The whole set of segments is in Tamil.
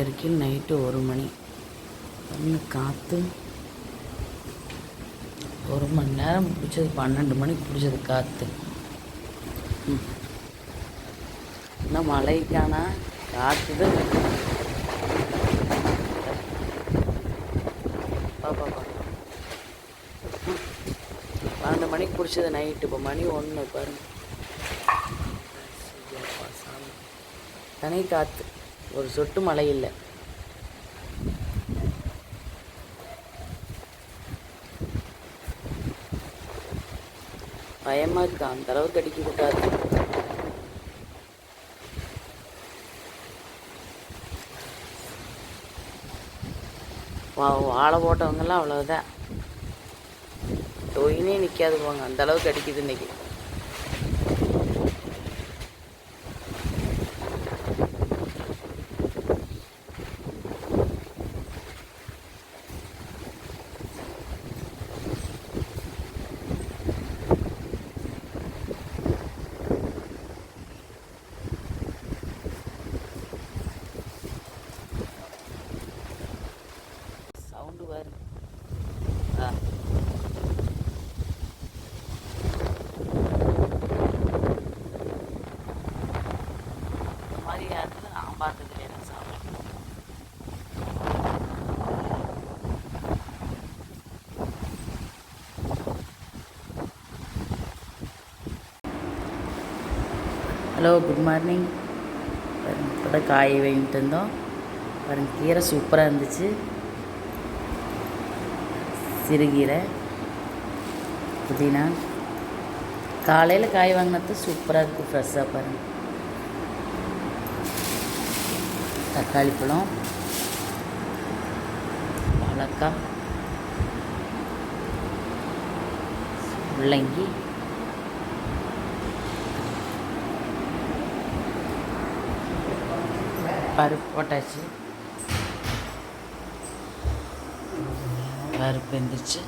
அருகில் நைட்டு ஒரு மணி. ஒன்று காற்று ஒரு மணி நேரம் பிடிச்சது பன்னெண்டு மணிக்கு பிடிச்சது காற்று இன்னும் மழைக்கானா? காற்று தான் பன்னெண்டு மணிக்கு பிடிச்சது நைட்டு. இப்போ மணி ஒன்று பாருங்க. தனி காற்று ஒரு சொட்டு மழை இல்லை. பயமாக இருக்கு அந்த அளவுக்கு அடிக்க விட்டாரு வா வாழை போட்டவங்கெல்லாம் அவ்வளோதான் தொயினே நிற்காது போங்க அந்த அளவுக்கு அடிக்குது இன்னைக்கு சவுண்டு பாரு ஆ இந்த நான் ஹலோ குட் மார்னிங் இப்போ தான் காய் வாங்கிட்டு இருந்தோம் பாருங்க கீரை சூப்பராக இருந்துச்சு. சிறுகீரை புதினா. காலையில் காய் வாங்கினது சூப்பராக இருக்குது ஃப்ரெஷ்ஷாக பாருங்கள் தக்காளி பழம் வாழைக்காய் முள்ளங்கி பருப்பு போட்டாச்சு. பருப்பு வெந்துருச்சு.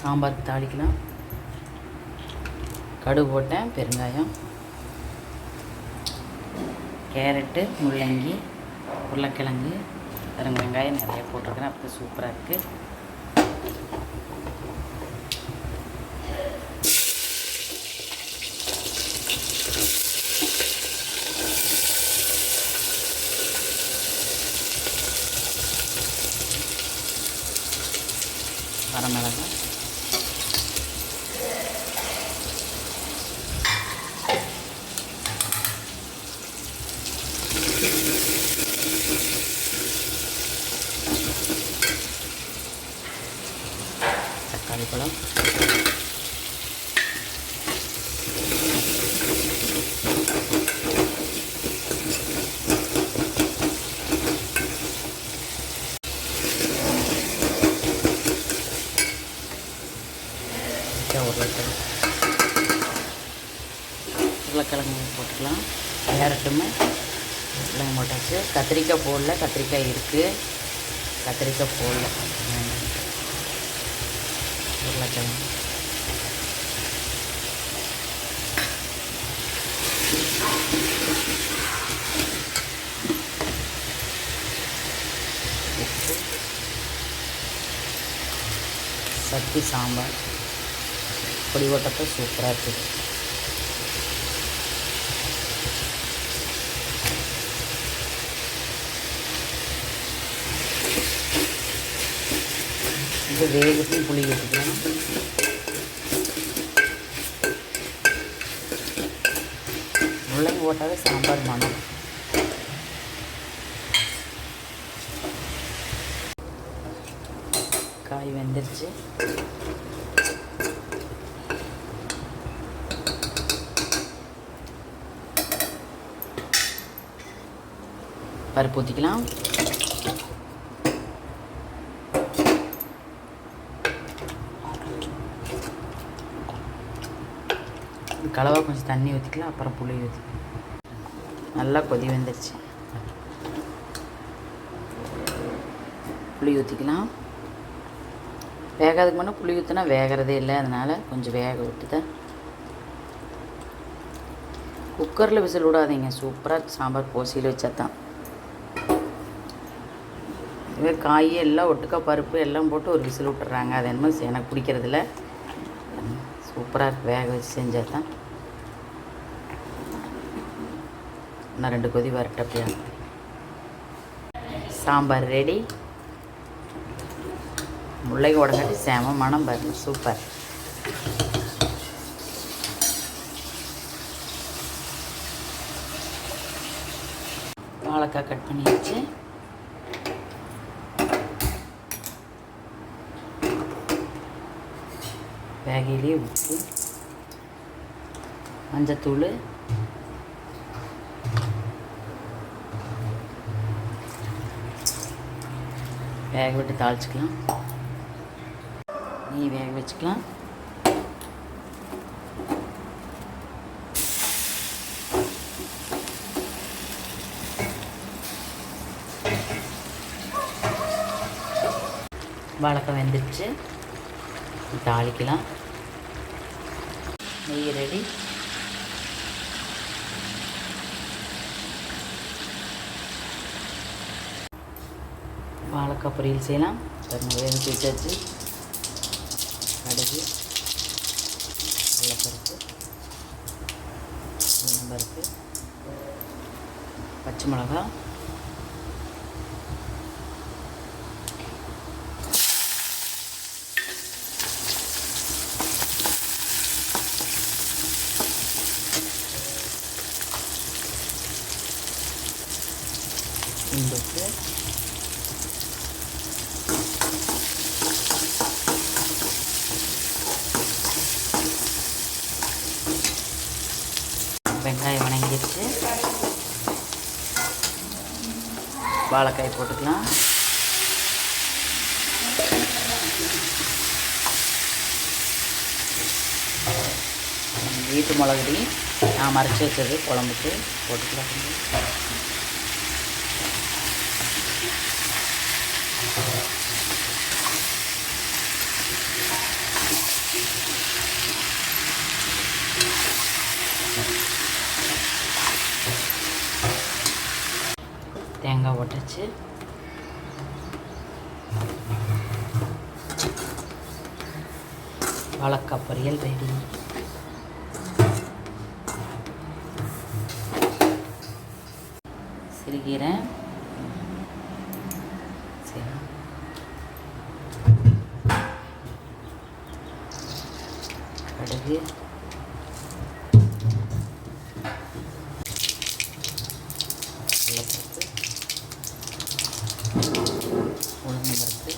சாம்பார் தாளிக்கலாம். கடுகு போட்டேன் பெருங்காயம். கேரட்டு முள்ளங்கி உருளைக்கிழங்கு வெறும் வெங்காயம் நிறைய போட்டிருக்கிறேன். அப்போ சூப்பராக இருக்குது வரமிளகாய் தக்காளி பழம் உருளைக்கிழங்கு உருளைக்கிழங்கு போட்டுக்கலாம். கேரட்டுமே உருளைக்கிழங்கு போட்டாச்சு. கத்திரிக்காய் போடல. கத்திரிக்காய் இருக்குது கத்திரிக்காய் போடல. உருளைக்கிழங்கு. உப்பு சட்டி சாம்பார். பொடி ஓட்டத்தை சூப்பராக இருக்குது. இது வேகத்தையும் புளி ஊற்றிக்கலாம் முள்ளங்கி போட்டாவே சாம்பார் மனம் காய் வெந்துருச்சு. பருப்பு ஊற்றிக்கலாம் கலவை கொஞ்சம் தண்ணி ஊற்றிக்கலாம் அப்புறம் புளி ஊற்றிக்கலாம் நல்லா கொதி வந்துருச்சு. புளி ஊற்றிக்கலாம் வேகாதுக்கு முன்னே புளி ஊற்றினா வேகிறதே இல்லை அதனால் கொஞ்சம் வேக விட்டுதான் குக்கரில் விசில் விடாதீங்க சூப்பராக சாம்பார் கோசியில் வச்சா தான் இதுவே காய் எல்லாம் ஒட்டுக்கா பருப்பு எல்லாம் போட்டு ஒரு விசில் விட்டுறாங்க. அது என்னமோ எனக்கு பிடிக்கிறதில்ல. சூப்பராக இருக்கு வேக வச்சு செஞ்சால் தான் இன்னும் ரெண்டு கொதி வரட்டப்பையா சாம்பார் ரெடி முல்லைக்கு உடங்காட்டி சேம மனம் பாருங்க சூப்பர் வாழைக்காய் கட் பண்ணியாச்சு. வேகையிலே உப்பு மஞ்சத்தூள் வேக விட்டு தாளிச்சிக்கலாம். நெய் வேக வச்சுக்கலாம். வழக்கம் வெந்துருச்சு. தாளிக்கலாம். நெய் ரெடி. வாழைக்காய் பொரியல் செய்யலாம். பாருங்க வேக வச்சாச்சு கடுகு கடலப்பருப்பு பருப்பு பச்சை மிளகா வெங்காயம் வணங்கிடுச்சு. வாழைக்காய் போட்டுக்கலாம். வீட்டு மிளகுடி நான் மறைச்சி வச்சது குழம்புக்கு போட்டுக்கலாம். தேங்காய் உடச்சி வாழைக்காய் பொரியல் ரெடி சிறுகீரை. கடுகு கடலைப்பருப்பு உளுந்தம்பருப்பு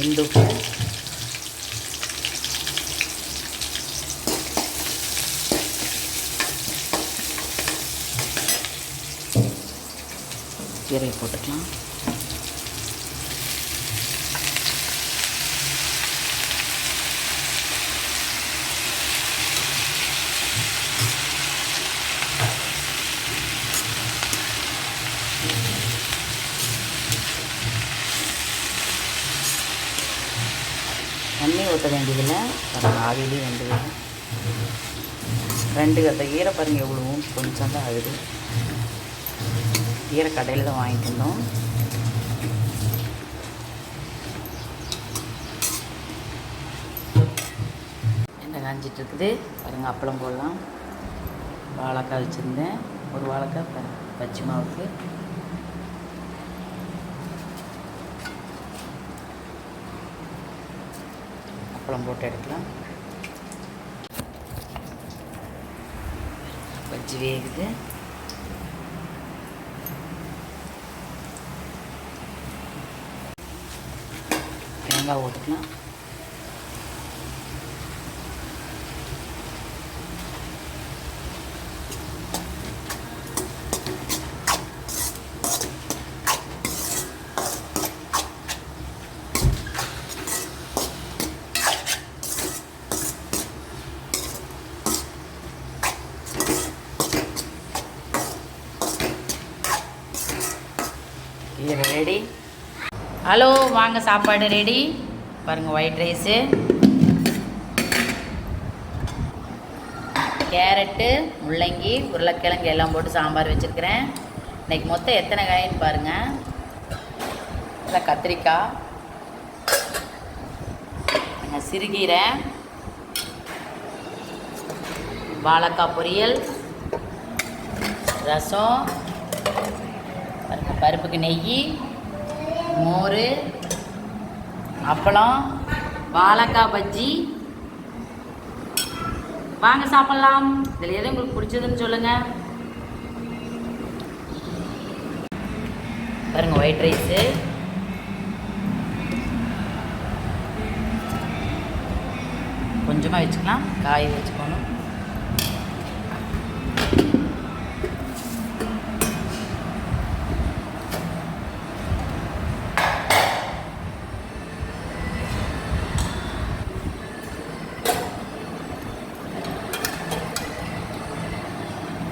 இந்துப்பு கீரை போட்டுக்கலாம் தண்ணி ஊற்ற வேண்டியதில்லை. ஆவிலே ஆவியிலே வந்து ரெண்டு கத்த ஈரை பாருங்கள் எவ்வளோ கொஞ்சம் தான் ஆகுது. ஈரை கடையில் தான் வாங்கிட்டு வந்தோம். என்ன காஞ்சிட்டு இருக்குது. பாருங்க அப்பளம் போடலாம். வாழைக்காய் வச்சுருந்தேன். ஒரு வாழைக்காய் பச்சை மாவுக்கு. அப்பளம் போட்டு எடுக்கலாம். பஜ்ஜி வேகுது. தேங்காய் ஊற்றிக்கலாம் கீரை ரெடி ஹலோ வாங்க சாப்பாடு ரெடி பாருங்கள் ஒயிட் ரைஸு கேரட்டு முள்ளங்கி உருளைக்கிழங்கு எல்லாம் போட்டு சாம்பார் வச்சுருக்கிறேன். இன்றைக்கி மொத்தம் எத்தனை காயின்னு பாருங்கள் இல்லை கத்திரிக்காய். சிறுகீரை. வாழைக்காய் பொரியல். ரசம். பருப்புக்கு நெய். மோர் அப்பளம் வாழைக்காய் பஜ்ஜி. வாங்க சாப்பிட்லாம். இதில் எது உங்களுக்கு பிடிச்சதுன்னு சொல்லுங்கள் பாருங்க ஒயிட் ரைஸு கொஞ்சமாக வச்சுக்கலாம். காய் வச்சுக்கணும்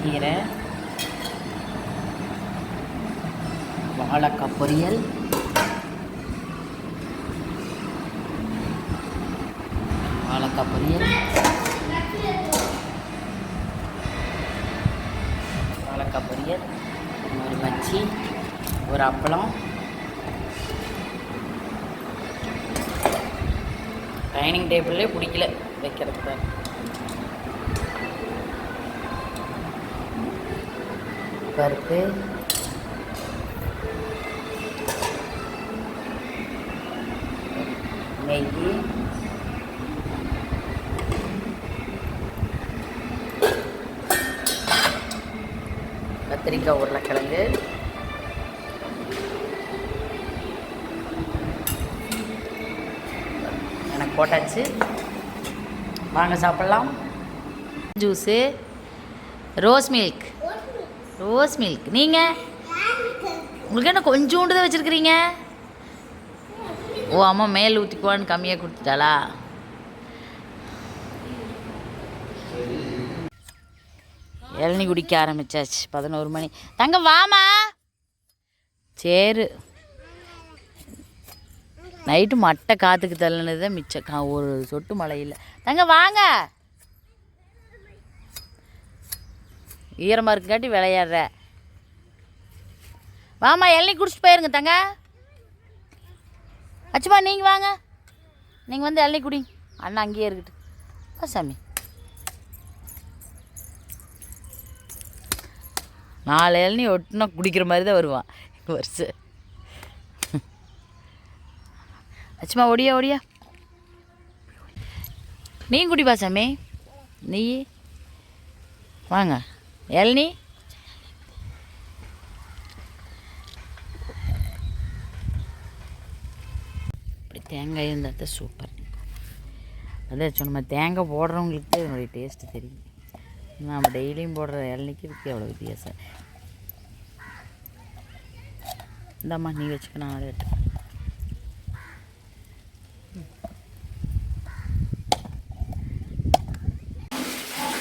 கீரை வாழைக்காய் பொரியல் வாழைக்காய் பொரியல் வாழைக்காய் பொரியல் ஒரு மச்சி ஒரு அப்பளம். டைனிங் டேபிள்லே பிடிக்கல வைக்கிறதுக்கு தான். பருப்பு. நெய். கத்திரிக்காய் உருளைக்கிழங்கு. எனக்கு போட்டாச்சு. வாங்க சாப்பிட்லாம். Juice. Rose milk. Rose milk. நீங்கள் உங்களுக்கு என்ன கொஞ்சோண்டு தான் வச்சுருக்கிறீங்க? ஓ அம்மா மேல் ஊற்றிக்குவான்னு கம்மியாக கொடுத்துட்டாளா? இளநி குடிக்க ஆரம்பிச்சாச்சு பதினோரு மணி. தங்க வாமா. சரி. நைட்டு மட்டை காற்றுக்கு தள்ளினது தான் மிச்சம். கா ஒரு சொட்டு மழை இல்லை. தங்க வாங்க. ஈரமாக இருக்குங்காட்டி விளையாடுற. வாமா இளநி குடிச்சிட்டு போயிருங்க தங்க அச்சுமா நீங்கள் வாங்க. நீங்கள் வந்து இளநீ குடி. அண்ணா அங்கேயே இருக்கட்டும். வா சாமி. நாலு இளநி ஒட்டினா குடிக்கிற மாதிரி தான் வருவான். வருஷம் அச்சுமா ஒடியா ஒடியா நீ குடிப்பா சாமி. நீ. வாங்க. இளநீ. தேங்காய் இருந்தால் தான் சூப்பர் அதான் சொன்ன தேங்காய் போடுறவங்களுக்கு தான் இதனுடைய டேஸ்ட்டு தெரியும். நம்ம டெய்லியும் போடுற இளநிக்கு இதுக்கு எவ்வளோ வித்தியாசம். இந்தாம்மா நீ வச்சுக்க நான் ஆள்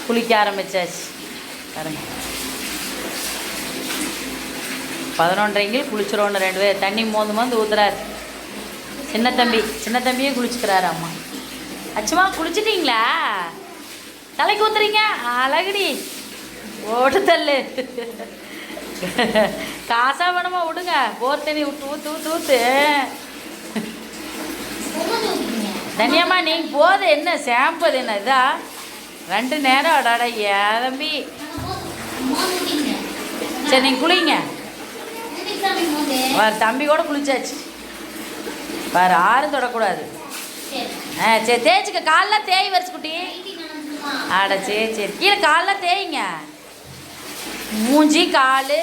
குளிக்க ஆரம்பிச்சாச்சு. பாருங்க. பதினொன்றரைங்கில் குளிச்சிரோன்னு ரெண்டு பேர் தண்ணி மோந்து மோந்து ஊத்துறாரு. சின்ன தம்பி சின்ன தம்பியே குளிச்சுக்கிறாரு அம்மா. அச்சுமா குளிச்சிட்டீங்களா? தலைக்கு ஊத்துறீங்க? அழகுடி. ஓட்டு தள்ளு. காசா வேணுமா விடுங்க. போர் தண்ணி விட்டு ஊத்து ஊத்து ஊத்து. தனியாம்மா நீங்கள் போது என்ன? ஷாம்பு அது என்ன? இதா? ரெண்டு நேரம் அடாடா ஏன் தம்பி. சரி நீங்கள் குளிங்க. தம்பி கூட குளிச்சாச்சு. வேறு ஆறும் தொடக்கூடாது. ஆ சரி தேய்ச்சிக்க. காலைல தேய் வரிச்சு குட்டி. அட சரி சரி. கீழே காலைல தேய்ங்க. மூஞ்சி கால்.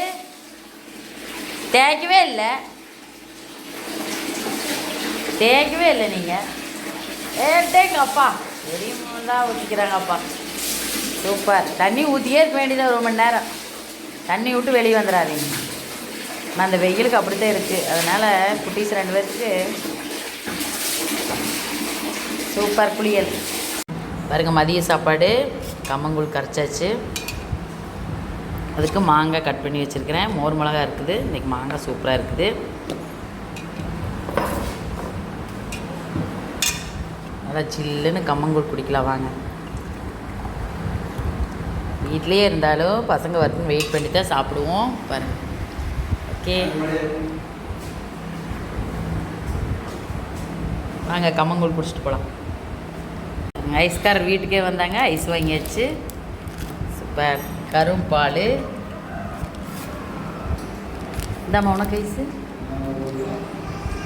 தேய்க்கவே இல்லை. தேய்க்கவே இல்லை நீங்கள் ஏட்டேங்க அப்பா. பெரியவங்க தான் ஊற்றிக்கிறாங்க அப்பா. சூப்பர். தண்ணி ஊற்றியே இருக்க வேண்டியது ஒரு மணி நேரம். தண்ணி விட்டு வெளியே வந்துடாதீங்க. நான் அந்த வெயிலுக்கு அப்படித்தான் இருக்குது அதனால் குட்டீஸ் ரெண்டு பேருக்கு சூப்பர் புளியல். பாருங்க மதிய சாப்பாடு கம்மங்கூழ் கரைச்சாச்சு. அதுக்கு மாங்காய் கட் பண்ணி வச்சுருக்கிறேன். மோர் மிளகா இருக்குது. இன்றைக்கி மாங்காய் சூப்பராக இருக்குது. நல்லா சில்லுன்னு கம்மங்கூழ் குடிக்கலாம் வாங்க. வீட்லேயே இருந்தாலும் பசங்க வரணும் வெயிட் பண்ணி தான் சாப்பிடுவோம். பாருங்கள் ஓகே வாங்க கம்மங்கூழ் குடிச்சிட்டு போகலாம் ஐஸ்காரர் வீட்டுக்கே வந்தாங்க ஐஸ் வாங்கியாச்சு. சூப்பர். கரும்பால். இந்தாம்மா உனக்கு ஐஸு?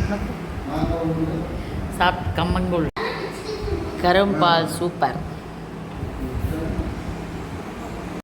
உனக்கு? சாப்பிட்டு கம்மங்கூழ். கரும்பால் சூப்பர்.